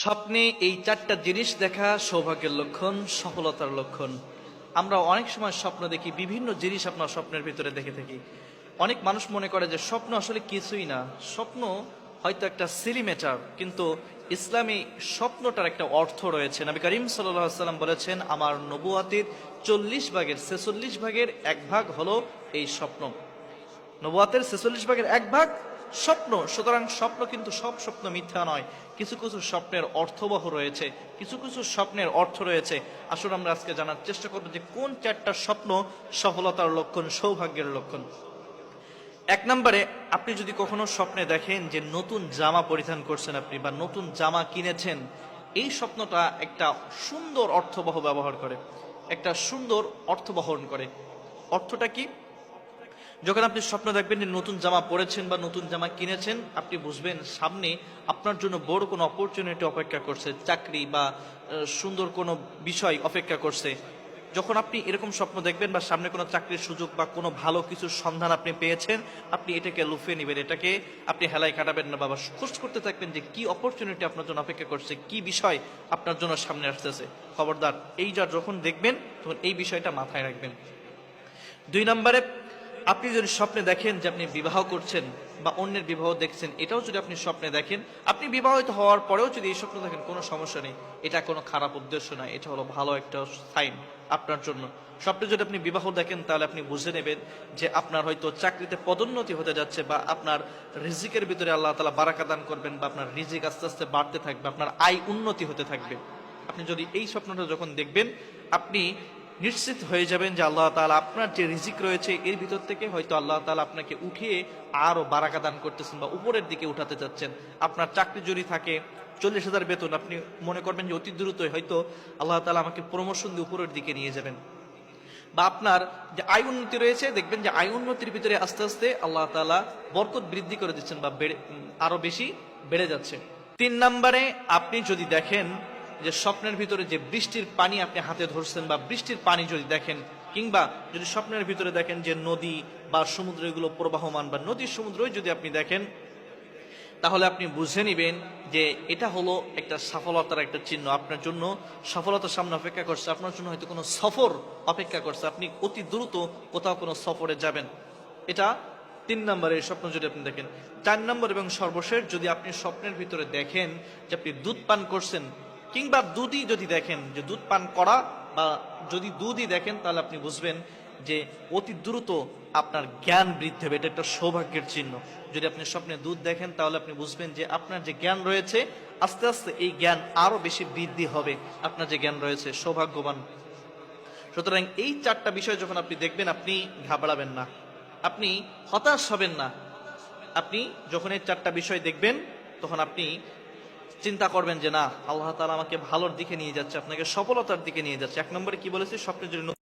স্বপ্নে এই চারটা জিনিস দেখা সৌভাগ্যের লক্ষণ, সফলতার লক্ষণ। আমরা অনেক সময় স্বপ্ন দেখি, বিভিন্ন জিনিস আপনার স্বপ্নের ভিতরে দেখে থাকি। অনেক মানুষ মনে করে যে স্বপ্ন আসলে কিছুই না। স্বপ্ন হয়তো একটা সিলি ম্যাটার কিন্তু ইসলামী স্বপ্নটার একটা অর্থ রয়েছে। নবী করিম সাল্লাম বলেছেন, আমার নবুয়াতির চল্লিশ ভাগের ছেচল্লিশ ভাগের এক ভাগ হলো এই স্বপ্ন। নবুয়াতের ছেচল্লিশ ভাগের এক ভাগ স্বপ্ন, সুতরাং স্বপ্ন কিন্তু সব স্বপ্ন মিথ্যা নয়। কিছু কিছু স্বপ্নের অর্থবহ রয়েছে, কিছু কিছু স্বপ্নের অর্থ রয়েছে। আসলে আমরা আজকে জানার চেষ্টা করব যে কোন চারটা স্বপ্ন সফলতার লক্ষণ, সৌভাগ্যের লক্ষণ। এক নম্বরে, আপনি যদি কখনো স্বপ্নে দেখেন যে নতুন জামা পরিধান করছেন আপনি বা নতুন জামা কিনেছেন, এই স্বপ্নটা একটা সুন্দর অর্থবহ ব্যবহার করে, একটা সুন্দর অর্থ বহন করে। অর্থটা কি? যখন আপনি স্বপ্ন দেখবেন নতুন জামা পরেছেন বা নতুন জামা কিনেছেন, আপনি বুঝবেন সামনে আপনার জন্য বড় কোনো অপরচুনিটি অপেক্ষা করছে, চাকরি বা সুন্দর কোনো বিষয় অপেক্ষা করছে। যখন আপনি এরকম স্বপ্ন দেখবেন বা সামনে কোনো চাকরির সুযোগ বা কোনো ভালো কিছুর সন্ধান আপনি পেয়েছেন, আপনি এটাকে লুফে নেবেন, এটাকে আপনি হেলায় কাটাবেন না বাবা। খোঁজ করতে থাকবেন যে কি অপরচুনিটি আপনার জন্য অপেক্ষা করছে, কি বিষয় আপনার জন্য সামনে আসতেছে। খবরদার, এই যা যখন দেখবেন, তখন এই বিষয়টা মাথায় রাখবেন। দুই নম্বরে আপনি যদি স্বপ্নে দেখেন যে আপনি বিবাহ করছেন বা অন্যের বিবাহ দেখছেন, এটাও যদি আপনি স্বপ্নে দেখেন, আপনি বিবাহিত হওয়ার পরেও যদি এই স্বপ্ন দেখেন, কোনো সমস্যা নেই। এটা কোনো খারাপ উদ্দেশ্য নয় এটা হলো ভালো একটা সাইন আপনার জন্য। স্বপ্নে যদি আপনি বিবাহ দেখেন, তাহলে আপনি বুঝে নেবেন যে আপনার হয়তো চাকরিতে পদোন্নতি হতে যাচ্ছে বা আপনার রিজিকের ভিতরে আল্লাহ তালা বারাকা দান করবেন বা আপনার রিজিক আস্তে আস্তে বাড়তে থাকবে, আপনার আয় উন্নতি হতে থাকবে। আপনি যদি এই স্বপ্নটা যখন দেখবেন, আপনি নিশ্চিত হয়ে যাবেন যে আল্লাহ তালা আপনার যে রিজিক রয়েছে, এর ভিতর থেকে হয়তো আল্লাহ তালা আপনাকে উঠিয়ে আরও বারাকা দান করতেছেন বা উপরের দিকে উঠাতে চাচ্ছেন। আপনার চাকরি যদি থাকে, চল্লিশ হাজার বেতন, আপনি মনে করবেন যে অতি দ্রুতই হয়তো আল্লাহ তালা আমাকে প্রমোশন দিয়ে উপরের দিকে নিয়ে যাবেন। বা আপনার যে আয় উন্নতি রয়েছে, দেখবেন যে আয় উন্নতির ভিতরে আস্তে আস্তে আল্লাহ তালা বরকত বৃদ্ধি করে দিচ্ছেন বা বেড়ে আরও বেশি বেড়ে যাচ্ছে। তিন নম্বরে আপনি যদি দেখেন যে স্বপ্নের ভিতরে যে বৃষ্টির পানি আপনি হাতে ধরছেন বা বৃষ্টির পানি যদি দেখেন, কিংবা যদি স্বপ্নের ভিতরে দেখেন যে নদী বা সমুদ্র এগুলো প্রবাহমান বা নদী সমুদ্রই যদি আপনি দেখেন, তাহলে আপনি বুঝে নেবেন যে এটা হলো একটা সফলতার একটা চিহ্ন আপনার জন্য। সফলতার সামনে অপেক্ষা করছে, আপনার জন্য হয়তো কোনো সফর অপেক্ষা করছে। আপনি অতি দ্রুত কোথাও কোনো সফরে যাবেন। এটা তিন নম্বরের স্বপ্ন যদি আপনি দেখেন। চার নম্বর এবং সর্বশেষ, যদি আপনি স্বপ্নের ভিতরে দেখেন যে আপনি দুধ পান করছেন কিংবা দুধই যদি দেখেন যে দুধ পান করা বা যদি দুধই দেখেন, তাহলে আপনি বুঝবেন যে অতি দ্রুত আপনার জ্ঞান বৃদ্ধি হবে। এটা একটা সৌভাগ্যের চিহ্ন। যদি আপনি স্বপ্নে দুধ দেখেন, তাহলে আপনি বুঝবেন যে আপনার যে জ্ঞান রয়েছে, আস্তে আস্তে এই জ্ঞান আরও বেশি বৃদ্ধি হবে। আপনার যে জ্ঞান রয়েছে, সৌভাগ্যবান। সুতরাং এই চারটা বিষয় যখন আপনি দেখবেন, আপনি ঘাবড়াবেন না। আপনি হতাশ হবেন না। আপনি যখন এই চারটা বিষয় দেখবেন, তখন আপনি চিন্তা করবেন যে না, আল্লাহ তালা আমাকে ভালোর দিকে নিয়ে যাচ্ছে, আপনাকে সফলতার দিকে নিয়ে যাচ্ছে। এক নম্বরে কি বলেছে? স্বপ্নের যদি